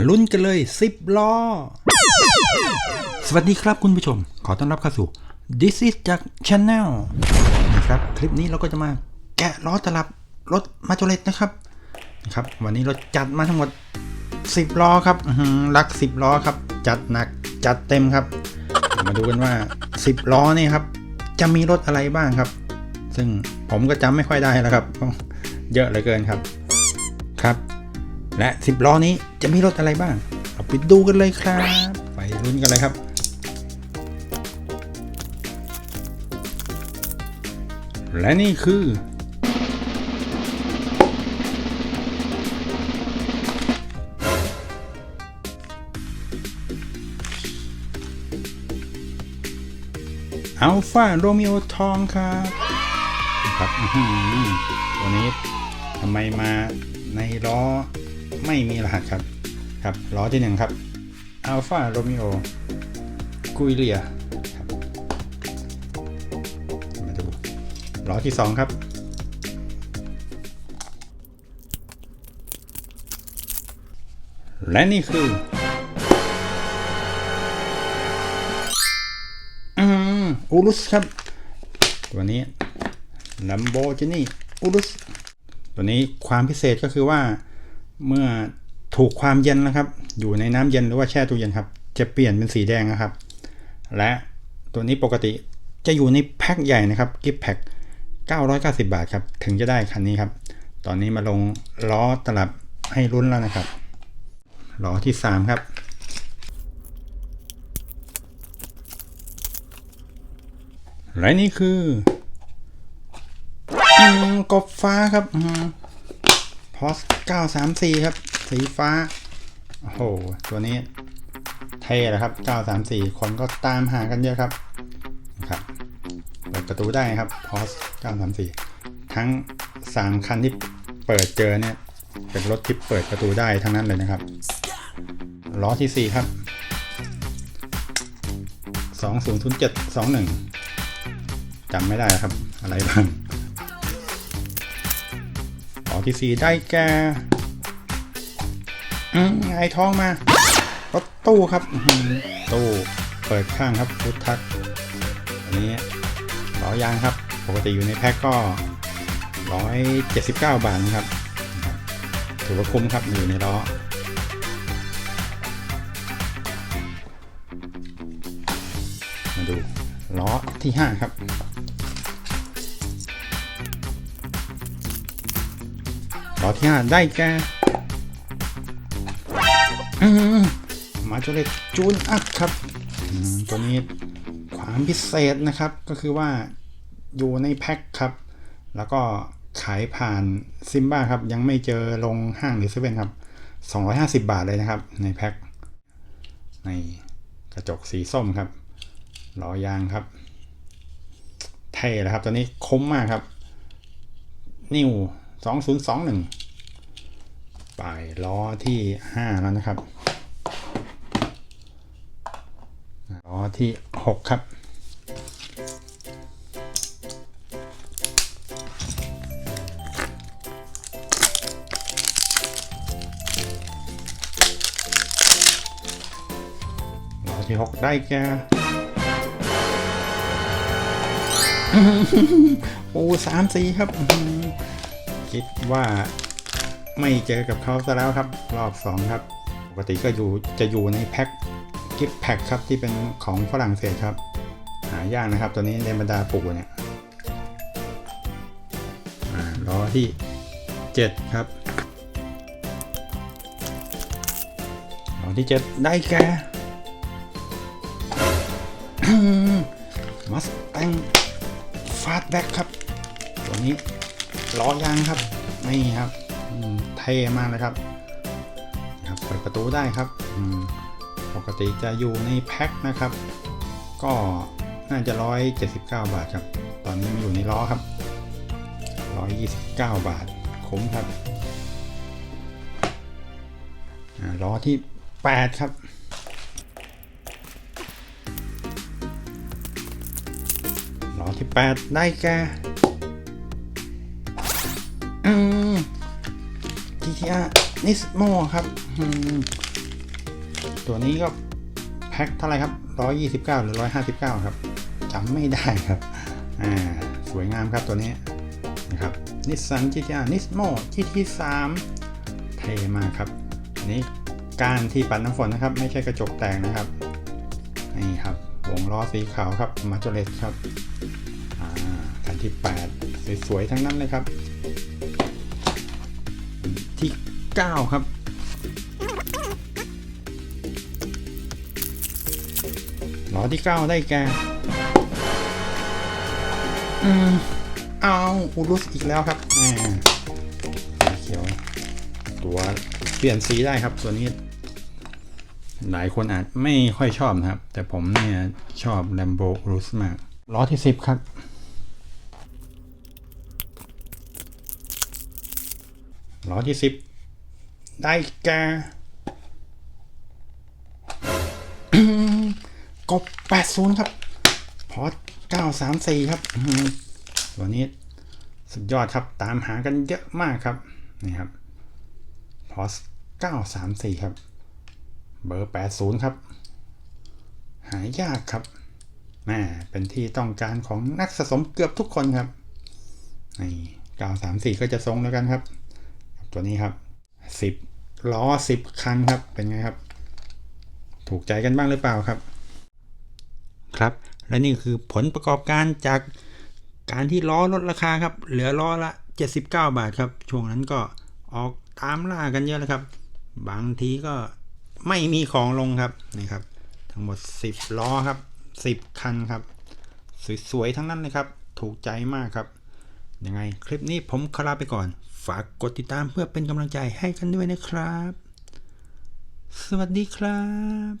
มาลุ้นกันเลย 10 ล้อ สวัสดีครับคุณผู้ชม ขอต้อนรับเข้าสู่ This is จาก Channel นะครับ คลิปนี้เราก็จะมาแกะล้อตลับรถมาโจเลตนะครับนะครับ วันนี้เราจัดมาทั้งหมด 10 ล้อครับรัก 10 ล้อครับ จัดหนักจัดเต็มครับ มาดูกันว่า 10 ล้อนี่ครับ จะมีรถอะไรบ้างครับ ซึ่งผมก็จำไม่ค่อยได้แล้วครับ เยอะเหลือเกินครับ ครับ และ 10 ล้อนี้จะมีรถอะไรบ้างเอาไปดูกันเลยครับ ไปลุ้นกันเลยครับ และนี่คือ อัลฟาโรมิโอทองครับครับอื้อหือตัวนี้ทำไมมาในล้อ ไม่มีรหัสครับครับล้อที่หนึ่งครับอัลฟาโรมิโอกุยเลียครับมาดูล้อที่สองครับและนี่คืออูรุสครับ ตัวนี้ Lamborghini อูรุส ตัวนี้ความพิเศษก็คือว่า เมื่อถูกความเย็นนะครับ อยู่ในน้ำเย็นหรือว่าแช่ตู้เย็นครับ จะเปลี่ยนเป็นสีแดงนะครับ และตัวนี้ปกติจะอยู่ในแพ็คใหญ่นะครับกิฟต์แพ็ค990 บาทครับ ถึงจะได้คันนี้ครับ ตอนนี้มาลงล้อตลับให้รุ่นแล้วนะครับล้อที่ 3 ครับและนี่คือ กบฟ้าครับ พอส934 ครับ สีฟ้า โอ้โห ตัวนี้เท่แล้วครับ 934 คนก็ตามหากันเยอะครับนะครับเปิดประตูได้ครับพอส934 ทั้ง 3 คันที่เปิดเจอเนี่ย เป็นรถที่เปิดประตูได้ทั้งนั้นเลยนะครับล้อที่ 4 ครับ 200721จำไม่ได้ครับ อะไรบ้าง ล้อที่ได้แก่อืมไอทองมารถตู้ครับตู้เปิดข้างครับฟุทักอันนี้ล้อยางครับ ปกติอยู่ในแพ็คก็179บเก้าทนะครับ ถือว่าคุ้มครับอยู่ในล้อมาดูล้อที่5ครับ ล้อที่5ได้แก่มาโจเลตจูนอัพครับตัวนี้ความพิเศษนะครับก็คือว่าอยู่ในแพ็คครับ แล้วก็ขายผ่านซิมบ้าครับ ยังไม่เจอลงห้างหรือเซเว่นครับ 250 บาทเลยนะครับ ในแพ็คในกระจกสีส้มครับล้อยางครับ เท่แล้วครับ ตัวนี้คมมากครับ นิว 2021ปลายล้อที่ 5 แล้วนะครับ ล้อที่ 6 ครับล้อที่6ได้แก่โอ้สามสีครับ คิดว่าไม่เจอกับเขาซะแล้วครับ รอบสองครับ ปกติก็อยู่จะอยู่ในแพ็คกิฟต์แพ็คครับที่เป็นของฝรั่งเศสครับ หายากนะครับ ตัวนี้ในบรรดาปู่เนี่ยอ่าล้อที่ 7 ครับล้อที่ 7 ได้แก่มัสแตงฟาสแบ็กครับ ตัวนี้ ล้อยางครับ นี่ครับเท่มากเลยครับครับเปิดประตูได้ครับปกติจะอยู่ในแพ็คนะครับ ก็น่าจะร้อยเจ็ดสิบเก้าบาทครับ ตอนนี้มาอยู่ในล้อครับร้อยยี่สิบเก้าบาทคุ้มครับล้อที่แปดครับล้อที่ 8 ได้แก่ อืม GTR Nismo ครับ ตัวนี้ก็แพ็คเท่าไรครับ 129 หรือ 159 ครับจำไม่ได้ครับ อ่า สวยงามครับตัวนี้นะครับนิสสัน GTR Nismo GT3 เท่มากครับอันนี้การที่ปัดน้ำฝนนะครับ ไม่ใช่กระจกแตกนะครับ นี่ครับวงล้อสีขาวครับมาจเลสครับ อ่าคันที่ 8 สวยๆ ทั้งนั้นเลยครับ ที่ 9 ครับล้อที่ 9 ได้แก่อืมเอาอูรุสอีกแล้วครับแหมสีเขียว ตัวเปลี่ยนสีได้ครับ ตัวนี้ หลายคนอาจไม่ค่อยชอบนะครับ แต่ผมเนี่ย ชอบ Lambo Urus มากล้อที่ 10 ครับ ล้อที่10ได้แก่กบ80 ครับ พอร์ต934 ครับตัวนี้สุดยอดครับ ตามหากันเยอะมากครับ นี่ครับ พอร์ต934 ครับ เบอร์ 80 ครับ หายากครับแม่เป็นที่ต้องการของนักสะสมเกือบทุกคนครับนี่934 ก็จะทรงแล้วกันครับ ตัวนี้ครับ 10ล้อ10 คันครับ เป็นไงครับ ถูกใจกันบ้างหรือเปล่าครับ ครับ และนี่คือผลประกอบการจากการที่ล้อลดราคาครับ เหลือล้อละ 79 บาทครับ ช่วงนั้นก็ออกตามล่ากันเยอะเลยครับ บางทีก็ไม่มีของลงครับนี่ครับ ทั้งหมด 10 ล้อครับ 10 คันครับ สวยๆ ทั้งนั้นเลยครับ ถูกใจมากครับ ยังไงคลิปนี้ผมคลาไปก่อน ฝากกดติดตามเพื่อเป็นกำลังใจให้กันด้วยนะครับ สวัสดีครับ